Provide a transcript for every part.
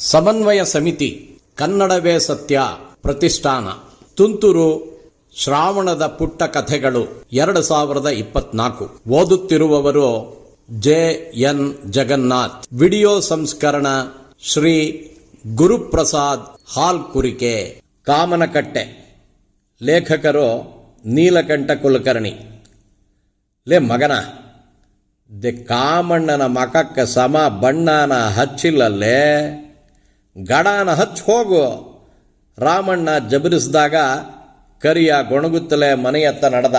ಸಮನ್ವಯ ಸಮಿತಿ, ಕನ್ನಡವೇ ಸತ್ಯ ಪ್ರತಿಷ್ಠಾನ. ತುಂತುರು ಶ್ರಾವಣದ ಪುಟ್ಟ ಕಥೆಗಳು ಎರಡು ಸಾವಿರದ ಇಪ್ಪತ್ನಾಲ್ಕು. ಓದುತ್ತಿರುವವರು ಜೆ ಎನ್ ಜಗನ್ನಾಥ್. ವಿಡಿಯೋ ಸಂಸ್ಕರಣ ಶ್ರೀ ಗುರುಪ್ರಸಾದ್ ಹಾಲ್ ಕುರಿಕೆ ಕಾಮನಕಟ್ಟೆ. ಲೇಖಕರು ನೀಲಕಂಠ ಕುಲಕರ್ಣಿ. ಲೇ ಮಗನ, ದೆ ಕಾಮಣ್ಣನ ಮಕಕ್ಕೆ ಸಮ ಬಣ್ಣನ ಹಚ್ಚಿಲ್ಲಲ್ಲೇ. ಗಡಾನ ಹಚ್ಚಿ ಹೋಗು. ರಾಮಣ್ಣ ಜಬರಿಸಿದಾಗ ಕರಿಯ ಗೊಣಗುತ್ತಲೇ ಮನೆಯತ್ತ ನಡೆದ.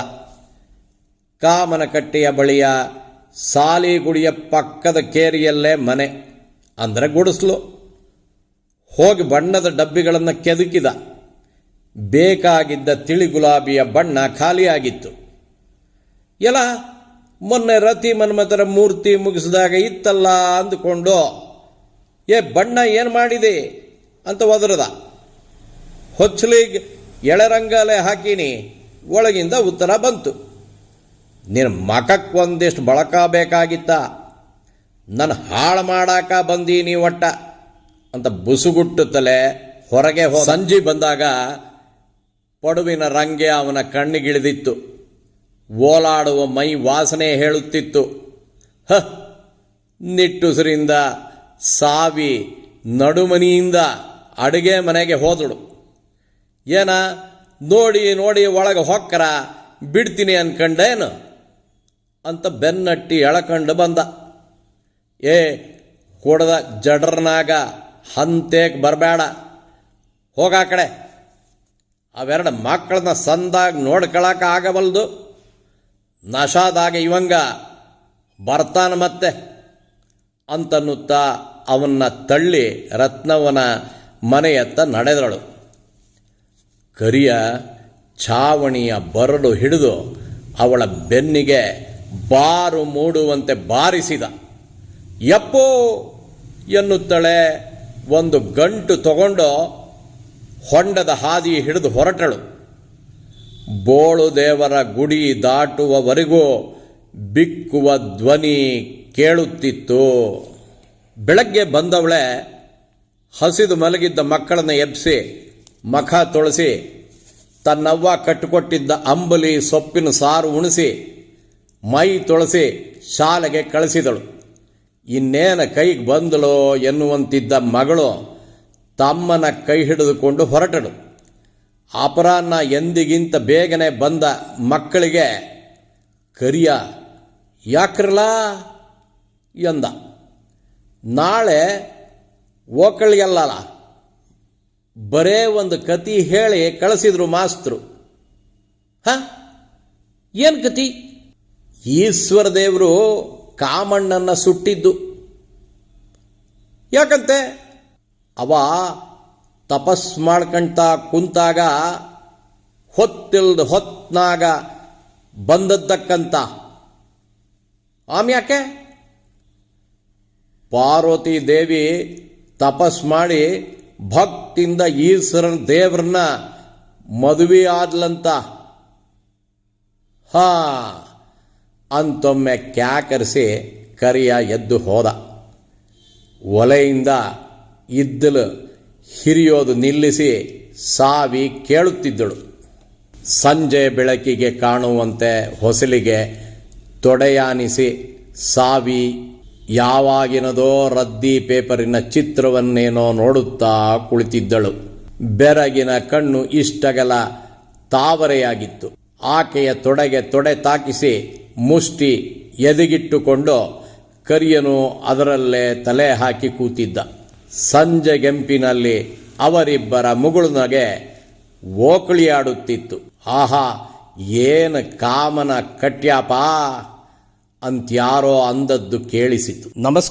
ಕಾಮನ ಕಟ್ಟೆಯ ಬಳಿಯ ಸಾಲಿಗುಡಿಯ ಪಕ್ಕದ ಕೇರಿಯಲ್ಲೇ ಮನೆ, ಅಂದರೆ ಗುಡಿಸ್ಲು. ಹೋಗಿ ಬಣ್ಣದ ಡಬ್ಬಿಗಳನ್ನು ಕೆದಕಿದ. ಬೇಕಾಗಿದ್ದ ತಿಳಿ ಗುಲಾಬಿಯ ಬಣ್ಣ ಖಾಲಿಯಾಗಿತ್ತು. ಎಲ್ಲ, ಮೊನ್ನೆ ರತಿ ಮನ್ಮಥರ ಮೂರ್ತಿ ಮುಗಿಸಿದಾಗ ಇತ್ತಲ್ಲ ಅಂದುಕೊಂಡು ಏ, ಬಣ್ಣ ಏನು ಮಾಡಿದೆ? ಅಂತ ಒದರದ. ಹೊಚ್ಚಲಿಗೆ ಎಳೆರಂಗಲೆ ಹಾಕೀನಿ. ಒಳಗಿಂದ ಉತ್ತರ ಬಂತು. ನಿನ್ನ ಮಕಕ್ಕೆ ಒಂದಿಷ್ಟು ಬಳಕ ಬೇಕಾಗಿತ್ತ. ನನ್ನ ಹಾಳು ಮಾಡಾಕ ಬಂದೀನಿ ಒಟ್ಟ ಅಂತ ಬುಸುಗುಟ್ಟುತ್ತಲೇ ಹೊರಗೆ ಹೋ ಸಂಜೆ ಬಂದಾಗ ಪಡುವಿನ ರಂಗೆ ಅವನ ಕಣ್ಣಿಗಿಳಿದಿತ್ತು. ಓಲಾಡುವ ಮೈ ವಾಸನೆ ಹೇಳುತ್ತಿತ್ತು. ಹ, ನಿಟ್ಟುಸಿರಿಂದ ಸಾವಿ ನಡುಮನಿಯಿಂದ ಅಡುಗೆ ಮನೆಗೆ ಹೋದಳು. ಏನ, ನೋಡಿ ನೋಡಿ, ಒಳಗೆ ಹೊಕ್ಕರ, ಬಿಡ್ತೀನಿ ಅನ್ಕಂಡೇನು ಅಂತ ಬೆನ್ನಟ್ಟಿ ಎಳಕಂಡು ಬಂದ. ಏ, ಕೊಡದ ಜಡ್ರನಾಗ ಹಂತೇಕ್ ಬರಬೇಡ ಹೋಗ ಕಡೆ. ಅವೆರಡು ಮಕ್ಕಳನ್ನ ಸಂದಾಗ ನೋಡ್ಕೊಳಕ ಆಗಬಲ್ದು ನಶಾದಾಗ ಇವಂಗ ಬರ್ತಾನ ಮತ್ತೆ. ಅಂತನ್ನುತ್ತಾ ಅವನ್ನ ತಳ್ಳಿ ರತ್ನವನ ಮನೆಯತ್ತ ನಡೆದಳು. ಕರಿಯ ಛಾವಣಿಯ ಬರಡು ಹಿಡಿದು ಅವಳ ಬೆನ್ನಿಗೆ ಬಾರು ಮೂಡುವಂತೆ ಬಾರಿಸಿದ. ಎಪ್ಪೋ ಎನ್ನುತ್ತಳೆ. ಒಂದು ಗಂಟು ತಗೊಂಡು ಹೊಂಡದ ಹಾದಿ ಹಿಡಿದು ಹೊರಟಳು. ಬೋಳು ದೇವರ ಗುಡಿ ದಾಟುವವರೆಗೂ ಬಿಕ್ಕುವ ಧ್ವನಿ ಕೇಳುತ್ತಿತ್ತು. ಬೆಳಗ್ಗೆ ಬಂದವಳೆ ಹಸಿದು ಮಲಗಿದ್ದ ಮಕ್ಕಳನ್ನು ಎಬ್ಬಿಸಿ ಮಖ ತೊಳಸಿ, ತನ್ನವ್ವ ಕಟ್ಟಿಕೊಟ್ಟಿದ್ದ ಅಂಬಲಿ ಸೊಪ್ಪಿನ ಸಾರು ಉಣಿಸಿ, ಮೈ ತೊಳಸಿ ಶಾಲೆಗೆ ಕಳಿಸಿದಳು. ಇನ್ನೇನ ಕೈಗೆ ಬಂದಳೋ ಎನ್ನುವಂತಿದ್ದ ಮಗಳು ತಮ್ಮನ ಕೈ ಹಿಡಿದುಕೊಂಡು ಹೊರಟಳು. ಅಪರಾಹ್ನ ಎಂದಿಗಿಂತ ಬೇಗನೆ ಬಂದ ಮಕ್ಕಳಿಗೆ, ಕರಿಯ ಯಾಕ್ರಲ್ಲ ಎಂದ. ನಾಳೆ ಓಕಳಿಗೆಲ್ಲ ಬರೇ ಒಂದು ಕತಿ ಹೇಳಿ ಕಳಿಸಿದ್ರು ಮಾಸ್ತರು. ಹ? ಏನು ಕತಿ? ಈಶ್ವರ ದೇವರು ಕಾಮಣ್ಣನ್ನು ಸುಟ್ಟಿದ್ದು. ಯಾಕಂತೆ? ಅವ ತಪಸ್ ಮಾಡ್ಕಂತ ಕುಂತಾಗ ಹೊತ್ತಿಲ್ದ ಹೊತ್ನಾಗ ಬಂದದ್ದಕ್ಕಂತ. ಆಮ್ಯಾಕೆ ಪಾರ್ವತಿ ದೇವಿ ತಪಸ್ ಮಾಡಿ ಭಕ್ತಿಯಿಂದ ಈಶ್ವರನ ದೇವ್ರನ್ನ ಮದುವೆ ಆದ್ಲಂತ. ಹಾ, ಅಂತೊಮ್ಮೆ ಕ್ಯಾಕರಿಸಿ ಕರಿಯ ಎದ್ದು ಹೋದ. ಒಲೆಯಿಂದ ಇದ್ದಲು ಹಿರಿಯೋದು ನಿಲ್ಲಿಸಿ ಸಾವಿ ಕೇಳುತ್ತಿದ್ದಳು. ಸಂಜೆ ಬೆಳಕಿಗೆ ಕಾಣುವಂತೆ ಹೊಸಲಿಗೆ ತೊಡೆಯಾನಿಸಿ ಸಾವಿ ಯಾವಾಗಿನದೋ ರದ್ದಿ ಪೇಪರಿನ ಚಿತ್ರವನ್ನೇನೋ ನೋಡುತ್ತಾ ಕುಳಿತಿದ್ದಳು. ಬೆರಗಿನ ಕಣ್ಣು ಇಷ್ಟಗಲ ತಾವರೆಯಾಗಿತ್ತು. ಆಕೆಯ ತೊಡೆಗೆ ತೊಡೆ ತಾಕಿಸಿ ಮುಷ್ಟಿ ಎದೆಗಿಟ್ಟುಕೊಂಡು ಕರಿಯನು ಅದರಲ್ಲೇ ತಲೆ ಹಾಕಿ ಕೂತಿದ್ದ. ಸಂಜೆಗೆಂಪಿನಲ್ಲಿ ಅವರಿಬ್ಬರ ಮುಗುಳುನಗೆ ಓಕಳಿಯಾಡುತ್ತಿತ್ತು. ಆಹಾ, ಏನು ಕಾಮನ ಕಟ್ಯಾಪ! ಅಂತ್ಯಾರೋ ಅಂದದ್ದು ಕೇಳಿಸಿತು. ನಮಸ್ಕಾರ.